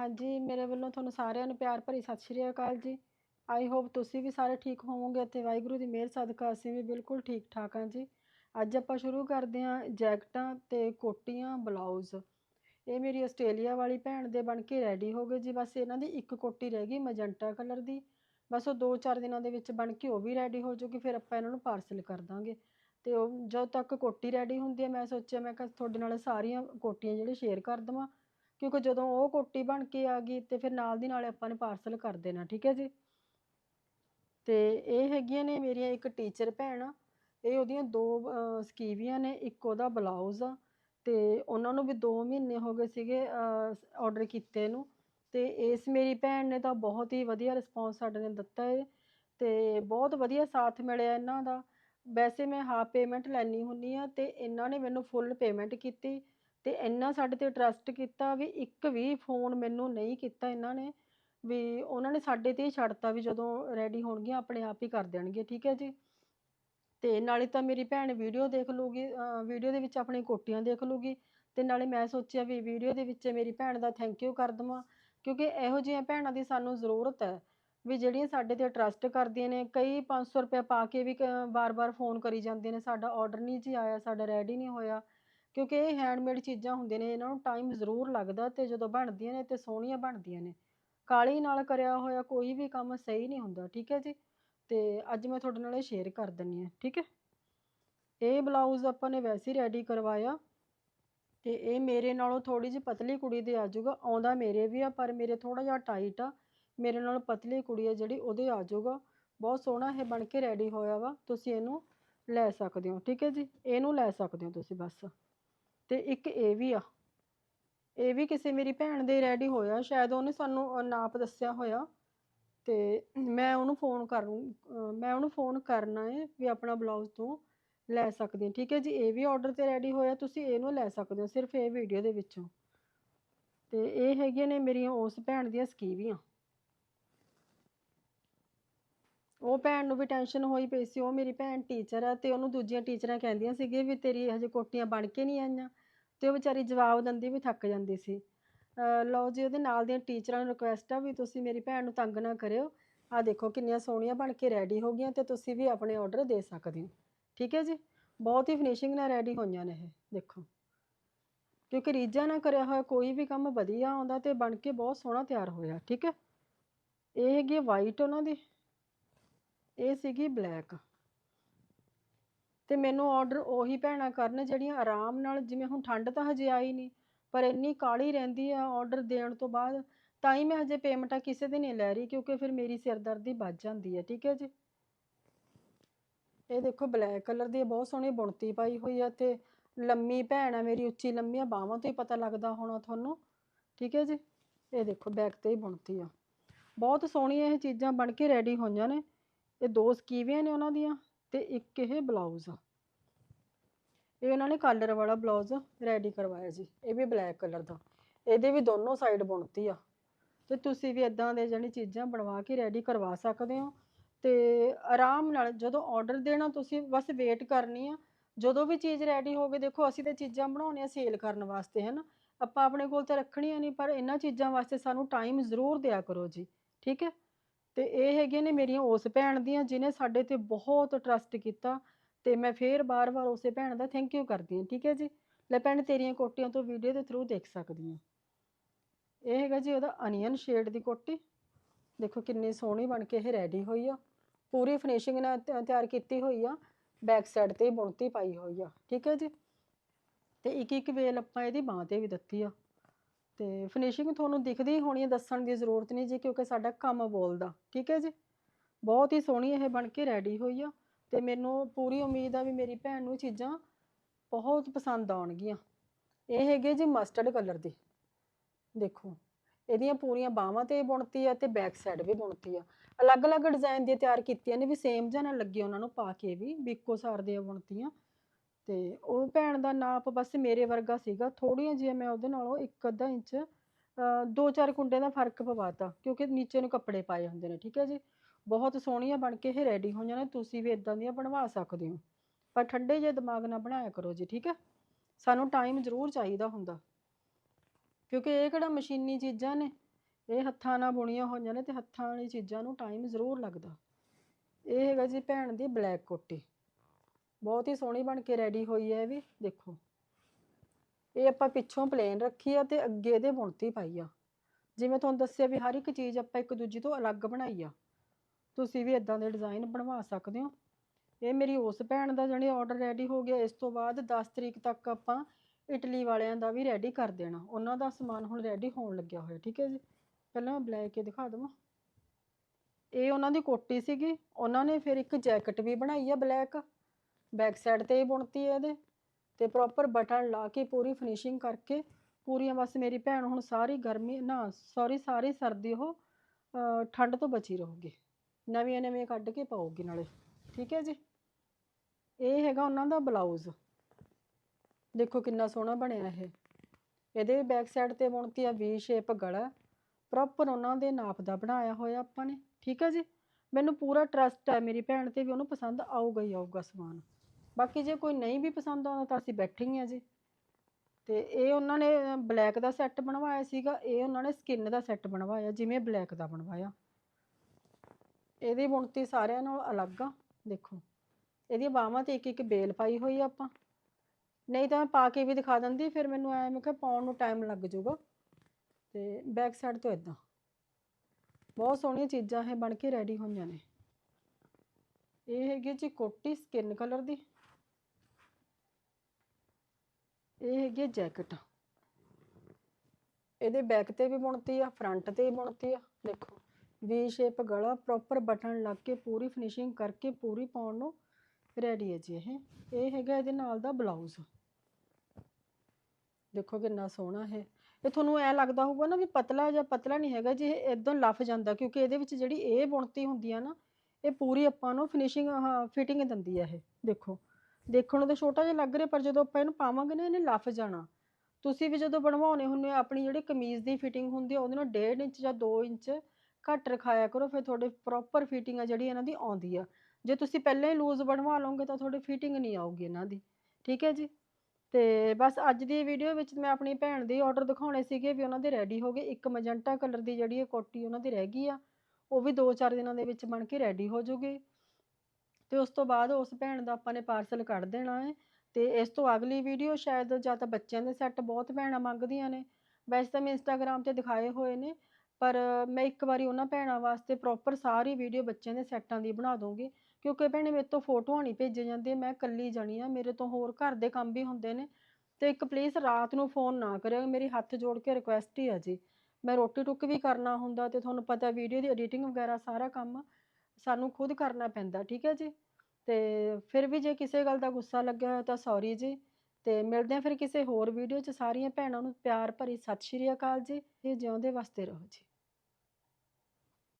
ਹਾਂਜੀ, ਮੇਰੇ ਵੱਲੋਂ ਤੁਹਾਨੂੰ ਸਾਰਿਆਂ ਨੂੰ ਪਿਆਰ ਭਰੀ ਸਤਿ ਸ਼੍ਰੀ ਅਕਾਲ ਜੀ। ਆਈ ਹੋਪ ਤੁਸੀਂ ਵੀ ਸਾਰੇ ਠੀਕ ਹੋਵੋਗੇ ਅਤੇ ਵਾਹਿਗੁਰੂ ਦੀ ਮਿਹਰ, ਸਦਕਾ ਅਸੀਂ ਵੀ ਬਿਲਕੁਲ ਠੀਕ ਠਾਕ ਹਾਂ ਜੀ। ਅੱਜ ਆਪਾਂ ਸ਼ੁਰੂ ਕਰਦੇ ਹਾਂ ਜੈਕਟਾਂ ਤੇ ਕੋਟੀਆਂ ਬਲਾਊਜ਼। ਇਹ ਮੇਰੀ ਆਸਟ੍ਰੇਲੀਆ ਵਾਲੀ ਭੈਣ ਦੇ ਬਣ ਕੇ ਰੈਡੀ ਹੋ ਗਏ ਜੀ। ਬਸ ਇਹਨਾਂ ਦੀ ਇੱਕ ਕੋਟੀ ਰਹਿ ਗਈ ਮਜੰਟਾ ਕਲਰ ਦੀ। ਬਸ ਉਹ 2-4 ਦਿਨਾਂ ਦੇ ਵਿੱਚ ਬਣ ਕੇ ਉਹ ਵੀ ਰੈਡੀ ਹੋ ਜਾਊਗੀ ਫਿਰ ਆਪਾਂ ਇਹਨਾਂ ਨੂੰ ਪਾਰਸਲ ਕਰ ਦਾਂਗੇ। ਤੇ ਉਹ ਜਦੋਂ ਤੱਕ ਕੋਟੀ ਰੈਡੀ ਹੁੰਦੀ ਹੈ, ਮੈਂ ਸੋਚਿਆ ਮੈਂ ਕਿਹਾ ਤੁਹਾਡੇ ਨਾਲ ਸਾਰੀਆਂ ਕੋਟੀਆਂ ਜਿਹੜੇ ਸ਼ੇਅਰ ਕਰ ਦੇਵਾਂ। ਕਿਉਂਕਿ ਜਦੋਂ ਉਹ ਕੋਟੀ ਬਣ ਕੇ ਆ ਗਈ ਤੇ ਫਿਰ ਨਾਲ ਦੀ ਨਾਲ ਆਪਾਂ ਨੇ ਪਾਰਸਲ ਕਰ ਦੇਣਾ, ਠੀਕ ਹੈ ਜੀ? ਤੇ ਇਹ ਹੈਗੀਆਂ ਨੇ ਮੇਰੀਆਂ ਇੱਕ ਟੀਚਰ ਭੈਣ ਆ, ਇਹ ਉਹਦੀਆਂ ਦੋ ਸਕੀਵੀਆਂ ਨੇ, ਇੱਕ ਉਹਦਾ ਬਲਾਊਜ਼ ਆ ਤੇ ਉਹਨਾਂ ਨੂੰ ਵੀ 2 ਮਹੀਨੇ ਹੋ ਗਏ ਸੀਗੇ ਆਰਡਰ ਕੀਤੇ ਨੂੰ ਤੇ ਇਸ ਮੇਰੀ ਭੈਣ ਨੇ ਤਾਂ ਬਹੁਤ ਹੀ ਵਧੀਆ ਰਿਸਪੌਂਸ ਸਾਡੇ ਨੇ ਦਿੱਤਾ ਹੈ ਤੇ ਬਹੁਤ ਵਧੀਆ ਸਾਥ ਮਿਲਿਆ ਇਹਨਾਂ ਦਾ। ਵੈਸੇ ਮੈਂ ਹਾਫ ਪੇਮੈਂਟ ਲੈਣੀ ਹੁੰਨੀ ਆ ਤੇ ਇਹਨਾਂ ਨੇ ਮੈਨੂੰ ਫੁੱਲ ਪੇਮੈਂਟ ਕੀਤੀ ਤੇ ਇੰਨਾ ਸਾਡੇ ਤੇ ਟਰਸਟ ਕੀਤਾ ਵੀ ਇੱਕ ਵੀ ਫੋਨ ਮੈਨੂੰ ਨਹੀਂ ਕੀਤਾ ਇਹਨਾਂ ਨੇ, ਵੀ ਉਹਨਾਂ ਨੇ ਸਾਡੇ ਤੇ ਹੀ ਛੱਡਤਾ ਵੀ ਜਦੋਂ ਰੈਡੀ ਹੋਣਗੀਆਂ, ਆਪਣੇ ਆਪ ਹੀ ਕਰ ਦੇਣਗੇ, ਠੀਕ ਹੈ ਜੀ? ਤੇ ਨਾਲੇ ਤਾਂ ਮੇਰੀ ਭੈਣ ਵੀਡੀਓ ਦੇਖ ਲੂਗੀ ਵੀਡੀਓ ਦੇ ਵਿੱਚ ਆਪਣੀ ਕੋਟੀਆਂ ਦੇਖ ਲੂਗੀ, ਤੇ ਨਾਲੇ ਮੈਂ ਸੋਚਿਆ ਵੀ ਵੀਡੀਓ ਦੇ ਵਿੱਚ ਮੇਰੀ ਭੈਣ ਦਾ ਥੈਂਕ ਯੂ ਕਰ ਦੇਵਾਂ, ਕਿਉਂਕਿ ਇਹੋ ਜਿਹੀਆਂ ਭੈਣਾਂ ਦੀ ਸਾਨੂੰ ਜ਼ਰੂਰਤ ਹੈ, ਵੀ ਜਿਹੜੀਆਂ ਸਾਡੇ ਤੇ ਟਰਸਟ ਕਰਦੀਆਂ ਨੇ, ਕਈ 500 ਰੁਪਏ ਪਾ ਕੇ ਵੀ ਬਾਰ-ਬਾਰ ਫੋਨ ਕਰੀ ਜਾਂਦੇ ਨੇ, ਸਾਡਾ ਆਰਡਰ ਨਹੀਂ ਜੀ ਆਇਆ, ਸਾਡਾ ਰੈਡੀ ਨਹੀਂ ਹੋਇਆ ਕਿਉਂਕਿ ਇਹ ਹੈਂਡਮੇਡ ਚੀਜ਼ਾਂ ਹੁੰਦੀਆਂ ਨੇ, ਇਹਨਾਂ ਨੂੰ ਟਾਈਮ ਜ਼ਰੂਰ ਲੱਗਦਾ ਤੇ ਜਦੋਂ ਬਣਦੀਆਂ ਨੇ ਤੇ ਸੋਹਣੀਆਂ ਬਣਦੀਆਂ ਨੇ। ਕਾਲੀ ਨਾਲ ਕਰਿਆ ਹੋਇਆ ਕੋਈ ਵੀ ਕੰਮ ਸਹੀ ਨਹੀਂ ਹੁੰਦਾ, ਠੀਕ ਹੈ ਜੀ? ਤੇ ਅੱਜ ਮੈਂ ਤੁਹਾਡੇ ਨਾਲ ਇਹ ਸ਼ੇਅਰ ਕਰ ਦਿੰਨੀ ਆ ਠੀਕ ਹੈ? ਇਹ ਬਲਾਊਜ਼ ਆਪਾਂ ਨੇ ਵੈਸੇ ਰੈਡੀ ਕਰਵਾਇਆ ਤੇ ਇਹ ਮੇਰੇ ਨਾਲੋਂ ਥੋੜੀ ਜਿਹੀ ਪਤਲੀ ਕੁੜੀ ਦੇ ਆ ਜਾਊਗਾ ਆਉਂਦਾ ਮੇਰੇ ਵੀ ਆ, ਪਰ ਮੇਰੇ ਥੋੜਾ ਜਿਹਾ ਟਾਈਟ ਆ। ਮੇਰੇ ਨਾਲ ਪਤਲੀ ਕੁੜੀ ਆ ਜਿਹੜੀ, ਉਹਦੇ ਆ ਜਾਊਗਾ ਬਹੁਤ ਸੋਹਣਾ ਇਹ ਬਣ ਕੇ ਰੈਡੀ ਹੋਇਆ ਵਾ, ਤੁਸੀਂ ਇਹਨੂੰ ਲੈ ਸਕਦੇ ਹੋ, ਠੀਕ ਹੈ ਜੀ? ਇਹਨੂੰ ਲੈ ਸਕਦੇ ਹੋ ਤੁਸੀਂ ਬਸ। ਤੇ ਇੱਕ ਇਹ ਵੀ ਆ। ਇਹ ਵੀ ਕਿਸੇ ਮੇਰੀ ਭੈਣ ਦੇ ਰੈਡੀ ਹੋਇਆ, ਸ਼ਾਇਦ ਉਹਨੇ ਸਾਨੂੰ ਨਾਪ ਦੱਸਿਆ ਹੋਇਆ। ਤੇ ਮੈਂ ਉਹਨੂੰ ਫੋਨ ਕਰੂੰ ਮੈਂ ਉਹਨੂੰ ਫੋਨ ਕਰਨਾ ਹੈ ਵੀ ਆਪਣਾ ਬਲਾਊਜ਼ ਤੋਂ ਲੈ ਸਕਦੇ ਹੋ ਠੀਕ ਹੈ ਜੀ, ਇਹ ਵੀ ਆਰਡਰ ਤੇ ਰੈਡੀ ਹੋਇਆ, ਤੁਸੀਂ ਇਹਨੂੰ ਲੈ ਸਕਦੇ ਹੋ ਸਿਰਫ ਇਹ ਵੀਡੀਓ ਦੇ ਵਿੱਚੋਂ। ਤੇ ਇਹ ਹੈਗੀਆਂ ਨੇ ਮੇਰੀਆਂ ਉਸ ਭੈਣ ਦੀਆਂ ਸਕੀਵੀਆਂ। ਉਹ ਭੈਣ ਨੂੰ ਵੀ ਟੈਨਸ਼ਨ ਹੋਈ ਪਈ ਸੀ, ਉਹ ਮੇਰੀ ਭੈਣ ਟੀਚਰ ਆ ਤੇ ਉਹਨੂੰ ਦੂਜੀਆਂ ਟੀਚਰਾਂ ਕਹਿੰਦੀਆਂ ਸੀਗੀਆਂ ਵੀ ਤੇਰੀ ਹਜੇ ਕੋਟੀਆਂ ਬਣ ਕੇ ਨਹੀਂ ਆਈਆਂ। ਤੇ ਉਹ ਵਿਚਾਰੀ ਜਵਾਬ ਦਿੰਦੀ ਵੀ ਥੱਕ ਜਾਂਦੀ ਸੀ। ਅਹ ਲਓ ਜੀ, ਉਹਦੇ ਨਾਲ ਦੀਆਂ ਟੀਚਰਾਂ ਨੂੰ ਰਿਕੁਐਸਟ ਆ ਵੀ ਤੁਸੀਂ ਮੇਰੀ ਭੈਣ ਨੂੰ ਤੰਗ ਨਾ ਕਰਿਓ। ਆ ਦੇਖੋ ਕਿੰਨੀਆਂ ਸੋਹਣੀਆਂ ਬਣ ਕੇ ਰੈਡੀ ਹੋ ਗਈਆਂ ਤੇ ਤੁਸੀਂ ਵੀ ਆਪਣੇ ਆਰਡਰ ਦੇ ਸਕਦੇ ਹੋ। ਠੀਕ ਹੈ ਜੀ? ਬਹੁਤ ਹੀ ਫਿਨਿਸ਼ਿੰਗ ਨਾਲ ਰੈਡੀ ਹੋਈਆਂ ਨੇ ਇਹ, ਦੇਖੋ। ਕਿਉਂਕਿ ਰੀਝਾਂ ਨਾਲ ਕਰਿਆ ਹੋਇਆ ਕੋਈ ਵੀ ਕੰਮ ਵਧੀਆ ਆਉਂਦਾ ਤੇ ਬਣ ਕੇ ਬਹੁਤ ਸੋਹਣਾ ਤਿਆਰ ਹੋਇਆ, ਠੀਕ ਹੈ? ਇਹ ਹੈਗੀ ਵਾਈਟ ਉਹਨਾਂ ਦੀ। ਇਹ ਸੀਗੀ ਬਲੈਕ ਤੇ ਮੈਨੂੰ ਆਰਡਰ ਉਹੀ ਭੈਣਾਂ ਕਰਨ ਜਿਹੜੀਆਂ ਆਰਾਮ ਨਾਲ, ਜਿਵੇਂ ਹੁਣ ਠੰਡ ਤਾਂ ਹਜੇ ਆਈ ਨਹੀਂ ਪਰ ਇੰਨੀ ਕਾਹਲੀ ਰਹਿੰਦੀ ਆ ਆਰਡਰ ਦੇਣ ਤੋਂ ਬਾਅਦ, ਤਾਂ ਹੀ ਮੈਂ ਹਜੇ ਪੇਮੈਂਟਾਂ ਕਿਸੇ ਦੀ ਨਹੀਂ ਲੈ ਰਹੀ, ਕਿਉਂਕਿ ਫਿਰ ਮੇਰੀ ਸਿਰਦਰਦੀ ਵੱਧ ਜਾਂਦੀ ਹੈ ਠੀਕ ਹੈ ਜੀ? ਇਹ ਦੇਖੋ ਬਲੈਕ ਕਲਰ ਦੀ ਬਹੁਤ ਸੋਹਣੀ ਬੁਣਤੀ ਪਾਈ ਹੋਈ ਆ ਤੇ ਲੰਮੀ ਭੈਣ ਆ ਮੇਰੀ, ਉੱਚੀ ਲੰਮੀਆਂ ਬਾਹਾਂ ਤੋਂ ਹੀ ਪਤਾ ਲੱਗਦਾ ਹੋਣਾ ਤੁਹਾਨੂੰ, ਠੀਕ ਹੈ ਜੀ? ਇਹ ਦੇਖੋ ਬੈਕ ਤੇ ਹੀ ਬੁਣਤੀ ਆ। ਬਹੁਤ ਸੋਹਣੀਆਂ ਇਹ ਚੀਜ਼ਾਂ ਬਣ ਕੇ ਰੈਡੀ ਹੋਈਆਂ ਨੇ, ਇਹ ਦੋ ਸਕੀਵੀਆਂ ਨੇ ਉਹਨਾਂ ਦੀਆਂ। ਤੇ ਇੱਕ ਇਹ ਬਲਾਊਜ਼ ਆ। ਇਹ ਉਹਨਾਂ ਨੇ ਕਲਰ ਵਾਲਾ ਬਲਾਊਜ਼ ਰੈਡੀ ਕਰਵਾਇਆ ਜੀ। ਇਹ ਵੀ ਬਲੈਕ ਕਲਰ ਦਾ। ਇਹਦੇ ਵੀ ਦੋਨੋਂ ਸਾਈਡ ਬੁਣਤੀ ਆ। ਤੇ ਤੁਸੀਂ ਵੀ ਇਦਾਂ ਦੇ ਜਿਹੜੀ ਚੀਜ਼ਾਂ ਬਣਵਾ ਕੇ ਰੈਡੀ ਕਰਵਾ ਸਕਦੇ ਹੋ। ਤੇ ਆਰਾਮ ਨਾਲ ਜਦੋਂ ਆਰਡਰ ਦੇਣਾ ਤੁਸੀਂ, ਬਸ ਵੇਟ ਕਰਨੀ ਆ। ਜਦੋਂ ਵੀ ਚੀਜ਼ ਰੈਡੀ ਹੋਵੇ ਦੇਖੋ ਅਸੀਂ ਤਾਂ ਚੀਜ਼ਾਂ ਬਣਾਉਣੀਆਂ ਸੇਲ ਕਰਨ ਵਾਸਤੇ ਹੈ ਨਾ ਆਪਾਂ ਆਪਣੇ ਕੋਲ ਤਾਂ ਰੱਖਣੀਆਂ ਨਹੀਂ, ਪਰ ਇਹਨਾਂ ਚੀਜ਼ਾਂ ਵਾਸਤੇ ਸਾਨੂੰ ਟਾਈਮ ਜ਼ਰੂਰ ਦਿਆ ਕਰੋ ਜੀ। ਠੀਕ ਹੈ? ਤੇ ਇਹ ਹੈਗੀਆਂ ਨੇ ਮੇਰੀਆਂ ਉਸ ਭੈਣ ਦੀਆਂ ਜਿਨੇ ਸਾਡੇ ਤੇ ਬਹੁਤ ਟਰਸਟ ਕੀਤਾ ਤੇ ਮੈਂ ਫੇਰ ਬਾਰ-ਬਾਰ ਉਸੇ ਭੈਣ ਦਾ ਥੈਂਕ ਯੂ ਕਰਦੀ ਹਾਂ, ਠੀਕ ਹੈ ਜੀ? ਲੈ ਭੈਣ, ਤੇਰੀਆਂ ਕੋਟੀਆਂ ਤੋਂ ਵੀਡੀਓ ਦੇ ਥਰੂ ਦੇਖ ਸਕਦੀ ਹਾਂ। ਇਹ ਹੈਗਾ ਜੀ ਉਹਦਾ ਅਨੀਅਨ ਸ਼ੇਡ ਦੀ ਕੋਟੀ। ਦੇਖੋ ਕਿੰਨੀ ਸੋਹਣੀ ਬਣ ਕੇ ਇਹ ਰੈਡੀ ਹੋਈ ਆ। ਪੂਰੀ ਫਿਨਿਸ਼ਿੰਗ ਨਾਲ ਤਿਆ- ਤਿਆਰ ਕੀਤੀ ਹੋਈ ਆ। ਬੈਕ ਸਾਈਡ ਤੇ ਬੁਣਤੀ ਪਾਈ ਹੋਈ ਆ, ਠੀਕ ਹੈ ਜੀ? ਤੇ ਇੱਕ ਇੱਕ ਵੇਲ ਆਪਾਂ ਇਹਦੀ ਬਾਂਹ ਤੇ ਵੀ ਦਿੱਤੀ ਆ। ਤੇ ਫਿਨਿਸ਼ਿੰਗ ਤੁਹਾਨੂੰ ਦਿਖਦੀ ਹੋਣੀ ਹੈ, ਦੱਸਣ ਦੀ ਜ਼ਰੂਰਤ ਨਹੀਂ ਜੀ, ਕਿਉਂਕਿ ਸਾਡਾ ਕੰਮ ਬੋਲਦਾ। ਠੀਕ ਹੈ ਜੀ? ਬਹੁਤ ਹੀ ਸੋਹਣੀ ਇਹ ਬਣ ਕੇ ਰੈਡੀ ਹੋਈ ਆ ਤੇ ਮੈਨੂੰ ਪੂਰੀ ਉਮੀਦ ਆ ਵੀ ਮੇਰੀ ਭੈਣ ਨੂੰ ਚੀਜ਼ਾਂ ਬਹੁਤ ਪਸੰਦ ਆਉਣਗੀਆਂ। ਇਹ ਹੈਗੇ ਜੀ ਮਸਟਰਡ ਕਲਰ ਦੀ। ਦੇਖੋ, ਇਹਦੀਆਂ ਪੂਰੀਆਂ ਬਾਹਾਂ ਤੇ ਬੁਣਤੀ ਆ ਤੇ ਬੈਕ ਸਾਈਡ ਵੀ ਬੁਣਤੀ ਆ। ਅਲੱਗ-ਅਲੱਗ ਡਿਜ਼ਾਈਨ ਦੀਆਂ ਤਿਆਰ ਕੀਤੀਆਂ ਨੇ, ਵੀ ਸੇਮ ਜਿਹਾ ਨਾ ਲੱਗੇ ਉਹਨਾਂ ਨੂੰ ਪਾ ਕੇ ਵੀ ਵੀ ਸਾਰ ਦੀਆਂ ਬੁਣਤੀਆਂ। ਤੇ ਉਹ ਭੈਣ ਦਾ ਨਾਪ ਬਸ ਮੇਰੇ ਵਰਗਾ ਸੀਗਾ। ਥੋੜੀਆਂ ਜਿਹੀਆਂ ਮੈਂ ਉਹਦੇ ਨਾਲੋਂ ਇੱਕ ਅੱਧਾ ਇੰਚ ਅ, ਦੋ ਚਾਰ ਕੁੰਡੇ ਦਾ ਫ਼ਰਕ ਪਵਾਤਾ ਕਿਉਂਕਿ ਨੀਚੇ ਨੂੰ ਕੱਪੜੇ ਪਾਏ ਹੁੰਦੇ ਨੇ ਠੀਕ ਹੈ ਜੀ? ਬਹੁਤ ਸੋਹਣੀਆਂ ਬਣ ਕੇ ਇਹ ਰੈਡੀ ਹੋਈਆਂ ਨੇ ਤੁਸੀਂ ਵੀ ਇਦਾਂ ਦੀਆਂ ਬਣਵਾ ਸਕਦੇ ਹੋ। ਪਰ ਠੰਡੇ ਜਿਹੇ ਦਿਮਾਗ ਨਾਲ ਬਣਾਇਆ ਕਰੋ ਜੀ ਠੀਕ ਹੈ? ਸਾਨੂੰ ਟਾਈਮ ਜ਼ਰੂਰ ਚਾਹੀਦਾ ਹੁੰਦਾ। ਕਿਉਂਕਿ ਇਹ ਕਿਹੜਾ ਮਸ਼ੀਨੀ ਚੀਜ਼ਾਂ ਨੇ? ਇਹ ਹੱਥਾਂ ਨਾਲ ਬੁਣੀਆਂ ਹੋਈਆਂ ਨੇ ਤੇ ਹੱਥਾਂ ਵਾਲੀ ਚੀਜ਼ਾਂ ਨੂੰ ਟਾਈਮ ਜ਼ਰੂਰ ਲੱਗਦਾ। ਇਹ ਹੈਗਾ ਜੀ ਭੈਣ ਦੀ ਬਲੈਕ ਕੋਟੀ। ਬਹੁਤ ਹੀ ਸੋਹਣੀ ਬਣ ਕੇ ਰੈਡੀ ਹੋਈ ਹੈ ਇਹ ਵੀ, ਦੇਖੋ। ਇਹ ਆਪਾਂ ਪਿੱਛੋਂ ਪਲੇਨ ਰੱਖੀ ਆ ਤੇ ਅੱਗੇ ਦੇ ਬੁਣਤੀ ਪਾਈ ਆ। ਜਿਵੇਂ ਤੁਹਾਨੂੰ ਦੱਸਿਆ ਵੀ ਹਰ ਇੱਕ ਚੀਜ਼ ਆਪਾਂ ਇੱਕ ਦੂਜੀ ਤੋਂ ਅਲੱਗ ਬਣਾਈ ਆ। ਤੁਸੀਂ ਵੀ ਇਦਾਂ ਦੇ ਡਿਜ਼ਾਈਨ ਬਣਵਾ ਸਕਦੇ ਹੋ। ਇਹ ਮੇਰੀ ਉਸ ਭੈਣ ਦਾ ਜਣੇ ਆਰਡਰ ਰੈਡੀ ਹੋ ਗਿਆ। ਇਸ ਤੋਂ ਬਾਅਦ 10 ਤਰੀਕ ਤੱਕ ਆਪਾਂ ਇਟਲੀ ਵਾਲਿਆਂ ਦਾ ਵੀ ਰੈਡੀ ਕਰ ਦੇਣਾ। ਉਹਨਾਂ ਦਾ ਸਮਾਨ ਹੁਣ ਰੈਡੀ ਹੋਣ ਲੱਗਿਆ ਹੋਇਆ, ਠੀਕ ਹੈ ਜੀ? ਪਹਿਲਾਂ ਮੈਂ ਬਲੈਕ ਹੀ ਦਿਖਾ ਦਵਾਂ। ਇਹ ਉਹਨਾਂ ਦੀ ਕੋਟੀ ਸੀਗੀ। ਉਹਨਾਂ ਨੇ ਫਿਰ ਇੱਕ ਜੈਕਟ ਵੀ ਬਣਾਈ ਆ ਬਲੈਕ। ਬੈਕ ਸਾਈਡ ਤੇ ਹੀ ਬੁਣਤੀ ਹੈ ਇਹਦੇ ਤੇ ਪ੍ਰੋਪਰ ਬਟਨ ਲਾ ਕੇ ਪੂਰੀ ਫਿਨਿਸ਼ਿੰਗ ਕਰਕੇ ਪੂਰੀਆਂ ਬਸ ਮੇਰੀ ਭੈਣ ਹੁਣ ਸਾਰੀ ਗਰਮੀ, ਨਾ ਸੌਰੀ ਸਾਰੀ ਸਰਦੀ ਉਹ ਠੰਡ ਤੋਂ ਬਚੀ ਰਹੂਗੀ। ਨਵੀਆਂ ਨਵੀਆਂ ਕੱਢ ਕੇ ਪਾਉਗੀ ਨਾਲੇ, ਠੀਕ ਹੈ ਜੀ? ਇਹ ਹੈਗਾ ਉਹਨਾਂ ਦਾ ਬਲਾਊਜ਼ ਦੇਖੋ ਕਿੰਨਾ ਸੋਹਣਾ ਬਣਿਆ ਇਹ। ਇਹਦੇ ਬੈਕ ਸਾਈਡ ਤੇ ਬੁਣਤੀ ਆ ਵੀ ਸ਼ੇਪ ਗਲਾ। ਪ੍ਰੋਪਰ ਉਹਨਾਂ ਦੇ ਨਾਪ ਦਾ ਬਣਾਇਆ ਹੋਇਆ ਆਪਾਂ ਨੇ, ਠੀਕ ਹੈ ਜੀ? ਮੈਨੂੰ ਪੂਰਾ ਟਰਸਟ ਹੈ ਮੇਰੀ ਭੈਣ ਤੇ ਵੀ ਉਹਨੂੰ ਪਸੰਦ ਆਊਗਾ ਹੀ ਆਊਗਾ ਸਮਾਨ। ਬਾਕੀ ਜੇ ਕੋਈ ਨਹੀਂ ਵੀ ਪਸੰਦ ਆਉਂਦਾ ਤਾਂ ਅਸੀਂ ਬੈਠੇ ਹੀ ਆ ਜੀ। ਤੇ ਇਹ ਉਹਨਾਂ ਨੇ ਬਲੈਕ ਦਾ ਸੈੱਟ ਬਣਵਾਇਆ ਸੀਗਾ, ਇਹ ਉਹਨਾਂ ਨੇ ਸਕਿਨ ਦਾ ਸੈੱਟ ਬਣਵਾਇਆ, ਜਿਵੇਂ ਬਲੈਕ ਦਾ ਬਣਵਾਇਆ। ਇਹਦੀ ਬੁਣਤੀ ਸਾਰਿਆਂ ਨਾਲ ਅਲੱਗ ਆ, ਦੇਖੋ। ਇਹਦੀਆਂ ਬਾਹਾਂ ਤੇ ਇੱਕ ਇੱਕ ਬੇਲ ਪਾਈ ਹੋਈ ਆ ਆਪਾਂ। ਨਹੀਂ ਤਾਂ ਮੈਂ ਪਾ ਕੇ ਵੀ ਦਿਖਾ ਦਿੰਦੀ, ਫਿਰ ਮੈਨੂੰ ਐ ਮੈਂ ਕਿਹਾ ਪਾਉਣ ਨੂੰ ਟਾਈਮ ਲੱਗ ਜਾਊਗਾ। ਤੇ ਬੈਕ ਸਾਈਡ ਤੋਂ ਇਦਾਂ ਬਹੁਤ ਸੋਹਣੀਆਂ ਚੀਜ਼ਾਂ ਇਹ ਬਣ ਕੇ ਰੈਡੀ ਹੋਈਆਂ ਨੇ। ਇਹ ਹੈਗੀ ਜੀ ਕੋਟੀ ਸਕਿਨ ਕਲਰ ਦੀ। ਇਹ ਹੈਗੀ ਹੈ ਜੈਕਟ। ਇਹਦੇ ਬੈਕ ਤੇ ਵੀ ਬੁਣਤੀ ਆ ਫਰੰਟ ਤੇ ਵੀ ਬੁਣਤੀ ਆ। ਦੇਖੋ ਵੀ ਸ਼ੇਪ ਗਲਾ ਪ੍ਰੋਪਰ ਬਟਨ ਲੱਗ ਕੇ ਪੂਰੀ ਫਿਨਿਸ਼ਿੰਗ ਕਰਕੇ ਪੂਰੀ ਪਾਉਣ ਨੂੰ ਰੈਡੀ ਹੈ ਜੀ ਇਹ। ਇਹ ਹੈਗਾ ਇਹਦੇ ਨਾਲ ਦਾ ਬਲਾਊਜ਼ ਦੇਖੋ ਕਿੰਨਾ ਸੋਹਣਾ ਹੈ ਇਹ ਤੁਹਾਨੂੰ ਐ ਲੱਗਦਾ ਹੋਊਗਾ ਨਾ ਵੀ ਪਤਲਾ ਜਾਂ ਪਤਲਾ ਨਹੀਂ ਹੈਗਾ ਜੀ, ਇਹ ਇਦਾਂ ਲੱਫ ਜਾਂਦਾ ਕਿਉਂਕਿ ਇਹਦੇ ਵਿੱਚ ਜਿਹੜੀ ਇਹ ਬੁਣਤੀ ਹੁੰਦੀ ਆ ਨਾ, ਇਹ ਪੂਰੀ ਆਪਾਂ ਨੂੰ ਫਿਨਿਸ਼ਿੰਗ ਫਿਟਿੰਗ ਦਿੰਦੀ ਆ ਇਹ। ਦੇਖੋ ਦੇਖਣ ਨੂੰ ਤਾਂ ਛੋਟਾ ਜਿਹਾ ਲੱਗ ਰਿਹਾ, ਪਰ ਜਦੋਂ ਆਪਾਂ ਇਹਨੂੰ ਪਾਵਾਂਗੇ ਨਾ, ਇਹਨੇ ਲੱਫ ਜਾਣਾ। ਤੁਸੀਂ ਵੀ ਜਦੋਂ ਬਣਵਾਉਣੇ ਹੁੰਦੇ ਹੋ, ਆਪਣੀ ਜਿਹੜੀ ਕਮੀਜ਼ ਦੀ ਫਿਟਿੰਗ ਹੁੰਦੀ ਆ, ਉਹਦੇ ਨਾਲ 1.5 ਇੰਚ ਜਾਂ 2 ਇੰਚ ਘੱਟ ਰਖਾਇਆ ਕਰੋ, ਫਿਰ ਤੁਹਾਡੇ ਪ੍ਰੋਪਰ ਫਿਟਿੰਗ ਆ ਜਿਹੜੀ ਇਹਨਾਂ ਦੀ ਆਉਂਦੀ ਆ। ਜੇ ਤੁਸੀਂ ਪਹਿਲਾਂ ਹੀ ਲੂਜ਼ ਬਣਵਾ ਲਓਗੇ, ਤਾਂ ਤੁਹਾਡੀ ਫਿਟਿੰਗ ਨਹੀਂ ਆਊਗੀ ਇਹਨਾਂ ਦੀ। ਠੀਕ ਹੈ ਜੀ? ਤੇ ਬਸ ਅੱਜ ਦੀ ਵੀਡੀਓ ਵਿੱਚ ਮੈਂ ਆਪਣੀ ਭੈਣ ਦੇ ਆਰਡਰ ਦਿਖਾਉਣੇ ਸੀਗੇ ਵੀ ਉਹਨਾਂ ਦੇ ਰੈਡੀ ਹੋ ਗਏ। ਇੱਕ ਮਜੰਟਾ ਕਲਰ ਦੀ ਜਿਹੜੀ ਇਹ ਕੋਟੀ ਉਹਨਾਂ ਦੀ ਰਹਿ ਗਈ ਆ, ਉਹ ਵੀ 2-4 ਦਿਨਾਂ ਦੇ ਵਿੱਚ ਬਣ ਕੇ ਰੈਡੀ ਹੋ ਜੂਗੀ। ਤੇ ਉਸ ਤੋਂ ਬਾਅਦ ਉਸ ਭੈਣ ਦਾ ਆਪਾਂ ਨੇ ਪਾਰਸਲ ਕੱਢ ਦੇਣਾ ਹੈ ਤੇ ਇਸ ਤੋਂ ਅਗਲੀ ਵੀਡੀਓ ਸ਼ਾਇਦ ਜਾਂ ਤਾਂ ਬੱਚਿਆਂ ਦੇ ਸੈੱਟ ਬਹੁਤ ਭੈਣਾਂ ਮੰਗਦੀਆਂ ਨੇ। ਵੈਸੇ ਤਾਂ ਮੈਂ ਇੰਸਟਾਗ੍ਰam ਤੇ ਦਿਖਾਏ ਹੋਏ ਨੇ, ਪਰ ਮੈਂ ਇੱਕ ਵਾਰੀ ਉਹਨਾਂ ਭੈਣਾਂ ਵਾਸਤੇ ਪ੍ਰੋਪਰ ਸਾਰੀ ਵੀਡੀਓ ਬੱਚਿਆਂ ਦੇ ਸੈੱਟਾਂ ਦੀ ਬਣਾ ਦੂੰਗੀ ਕਿਉਂਕਿ ਭੈਣੇ ਮੇਰੇ ਤੋਂ ਫੋਟੋਆਂ ਨਹੀਂ ਭੇਜੀਆਂ ਜਾਂਦੀਆਂ, ਮੈਂ ਇਕੱਲੀ ਜਾਣੀ ਆ, ਮੇਰੇ ਤੋਂ ਹੋਰ ਘਰ ਦੇ ਕੰਮ ਵੀ ਹੁੰਦੇ ਨੇ। ਤੇ ਇੱਕ ਪਲੀਜ਼ ਰਾਤ ਨੂੰ ਫੋਨ ਨਾ ਕਰਿਓ, ਮੇਰੀ ਹੱਥ ਜੋੜ ਕੇ ਰਿਕੁਐਸਟ ਹੀ ਆ ਜੀ। ਮੈਂ ਰੋਟੀ ਟੁੱਕ ਵੀ ਕਰਨਾ ਹੁੰਦਾ ਤੇ ਤੁਹਾਨੂੰ ਪਤਾ ਵੀਡੀਓ ਦੀ ਐਡੀਟਿੰਗ ਵਗੈਰਾ ਸਾਰਾ ਕੰਮ ਸਾਨੂੰ ਖੁਦ ਕਰਨਾ ਪੈਂਦਾ, ਠੀਕ ਹੈ ਜੀ? ਤੇ ਫਿਰ ਵੀ ਜੇ ਕਿਸੇ ਗੱਲ ਦਾ ਗੁੱਸਾ ਲੱਗਿਆ ਹੋਇਆ ਤਾਂ ਸੌਰੀ ਜੀ। ਤੇ ਮਿਲਦੇ ਹਾਂ ਫਿਰ ਕਿਸੇ ਹੋਰ ਵੀਡੀਓ 'ਚ। ਸਾਰੀਆਂ ਭੈਣਾਂ ਨੂੰ ਪਿਆਰ ਭਰੀ ਸਤਿ ਸ਼੍ਰੀ ਅਕਾਲ ਜੀ। ਤੇ ਜਿਉਂਦੇ ਵਸਦੇ ਰਹੋ ਜੀ।